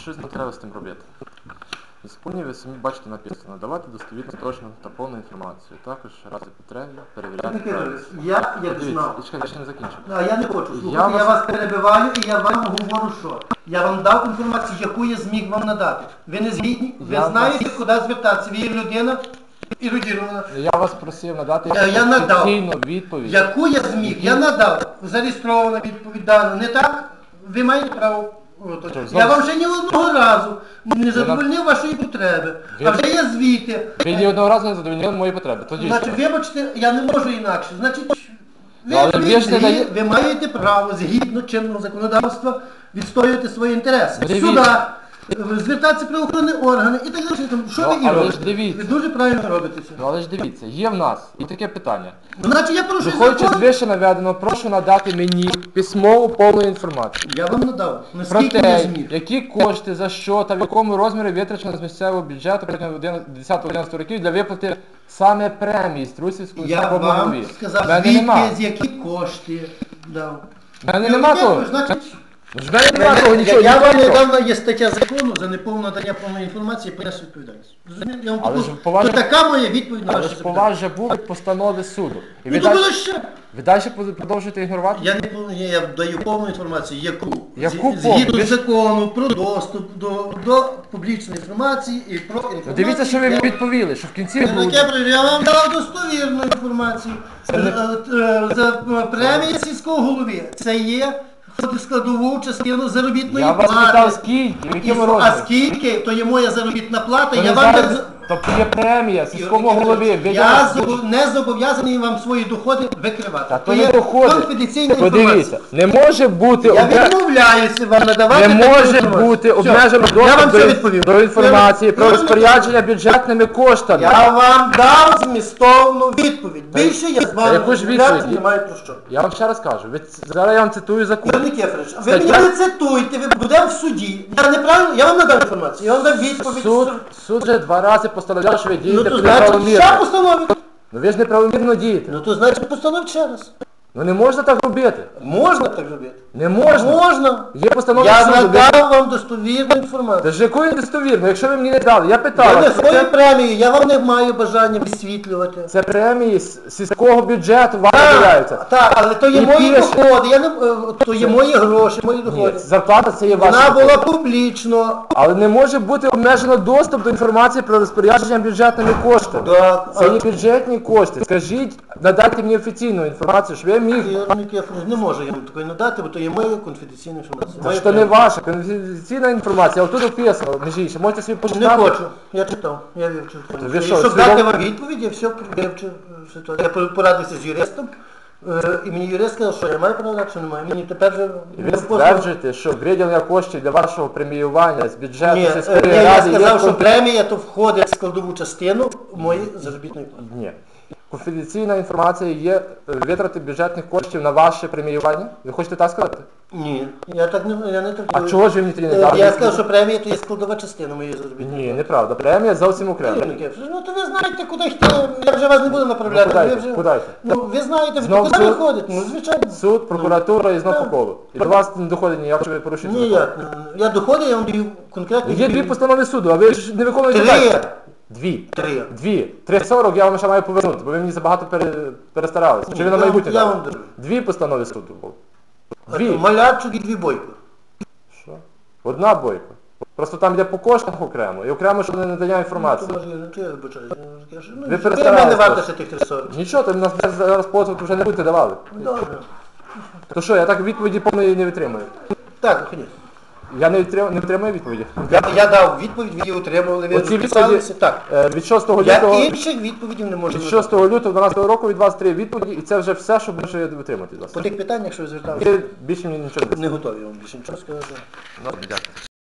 Щось не треба з тим робити. В законі ви самі бачите написано, давати достовірну, точну та повну інформацію. Також рази потреби перевіряти правильність. Я, як Дивіться, знав, чекайте, я ще не закінчив. а я не хочу слухати, Я я, вас- вас перебиваю і я вам говорю, що я вам дав інформацію, яку я зміг вам надати. Ви не згідні, ви Я знаєте, куди звертатися. Ви є людина ерудірована. Я вас просив надати Я- я надав. офіційну відповідь. Яку я зміг, я надав. Зареєстрована відповідь дана. Не так? Ви маєте право. От, Я вам ще ні одного разу не задовольнив вашої потреби. А вже є звіти. Ви ні одного разу не задовольнили мої потреби. Тоді Значить, вибачте, я не можу інакше. Значить, ви, Ну, але ви ж не дає- ви маєте право згідно чинного законодавства відстоювати свої інтереси. Дивіться. е, звертатися при охоронні органи і так далі. Що Ну, ви і але ж дивіться. Ви дуже правильно робите це. Ну але ж дивіться, є в нас і таке питання. Ну, Значить, я прошу Виходячи з закон. вище наведеного, прошу надати мені письмову повну інформацію. Я вам надав. Про Наскільки я те, зміг. які кошти, за що та в якому розмірі витрачено з місцевого бюджету протягом 10-11 років для виплати саме премії Струсівському Я сільському вам голові. сказав, нема. звідки, з які кошти дав. Мене Я нема вам того. Значить, Нема того, я, нічого, я вам недавно є стаття закону за неповне надання повної інформації понесу відповідальність. Розумієте? Я вам Але ж по вашому- то така моя відповідь на Але ваше ж по запитання. вас вже були постанови суду. І ви Ну то далі, було ще. ви далі продовжуєте ігнорувати? Я не пов- я даю повну інформацію, яку, Яку повну? згідно Ви- закону про доступ до, до публічної інформації і про інформацію. Ну, дивіться, що ви мені відповіли, що в кінці Ну, грудня... таке Я вам дав достовірну інформацію. Е, е, За е, премія сільського голови. Це є складову частину заробітної Я вас плати. питав, скільки, в І- якому а скільки, то є моя заробітна плата, я вам не, Тобто є премія сільському голові. Ви я не зобов'язаний вам свої доходи викривати. Та То не доходить. конфіденційна Подивіться, інформація. не може бути Я обме- відмовляюся вам надавати не таку може інформацію. бути Все. обмежено Я вам доступ до, відповів. до інформації про розпорядження бюджетними коштами. Я вам дав змістовну відповідь. Більше я з Та вами яку ж розмовляти відповідь? не маю про що. Я вам ще раз кажу, зараз я вам цитую закон. Ви Стаття- мені не цитуйте, ви будемо в суді. Я неправильно, я вам надав інформацію, я вам дав відповідь. Суд, суд вже два рази постановляв, що ви Ну дієте то значить, ще неправомірно. Ну ви ж неправомірно дієте. Ну то значить постановить ще раз. Ну не можна так робити. Можна так робити? Не можна. Можна. Є постанова Я суду. надав вам достовірну інформацію. Та ж якої недостовірно, якщо ви мені не дали, я Я не це, премію, я вам не маю бажання висвітлювати. це премії з сільського бюджету вам виділяються. так, але то є І мої пише. доходи, я не, е, то є мої гроші, мої Ні, доходи. зарплата це є ваша. Вона була публічно. Але не може бути обмежено доступ до інформації про розпорядження бюджетними коштами. Так, Це а- не бюджетні кошти. Скажіть, надайте мені офіційну інформацію, щоб я міг. Я Микола, не можу я вам такої надати, бо то є моя конфіденційна інформація. Моя що не ваша, конфіденційна інформація, а тут описано, між іншим, можете собі Не почитати. хочу, я читав, я вивчив. ви що, Щоб дати вам відповідь, я все вивчив. е, ситуацію. Я порадився з юристом, е, і мені юрист сказав, що я маю право що не маю. Мені тепер вже... І ви стверджуєте, що виділення коштів для вашого преміювання з бюджету Ні, сільської е, ні, я ради є сказав, що премія то входить в складову частину моєї заробітної плати. Ні. Конфіденційна інформація є е, витрати бюджетних коштів на ваше преміювання. Ви хочете так сказати? Ні, я так не, я не так А чого ж ви мені не дали? Я сказав, що премія то є складова частина моєї заробітної Ні, неправда. Премія зовсім окрема. Ну то ви знаєте, куди йти. Я вже вас не буду направляти. Ну, куди ви вже... Куди? Ну ви знаєте, Знов куди виходите? Ну звичайно. Суд, прокуратура і знов Так. по колу. І до вас не доходить ніяк, що ви порушуєте закон. Ніяк. Я доходи, я вам даю конкретні. Є дві постанови суду, а ви ж не виконуєте Три. Дві. Три. Дві. 340 я вам ще маю повернути, бо ви мені забагато пере... перестаралися. Чи ви на Я- майбутнє я вам дарую. Дві постанови суду було. Дві. Малярчук і дві бойко. Що? Одна бойка. Просто там йде по коштах окремо, і окремо, що не надання інформації. Ну, ну, то я вибачаю. Ну, я ж- ну, Ви Ви мене просто. тих 340. Нічого, то нас зараз позов вже не будете давали. Добре. То що, я так відповіді повної не витримую. Так, ходіть. Я не витримую, не витримую відповіді. Я, я дав відповідь, ви її отримували, ви Оці відповіді, Так. е, від 6 Я лютого, інших відповідей не можу від надати. 6 лютого 12 року від вас три відповіді, і це вже все, що витримати від вас. По тих питаннях, що ви зверталися, Ви більше мені нічого не не готові вам більше нічого сказати. Ну, дякую.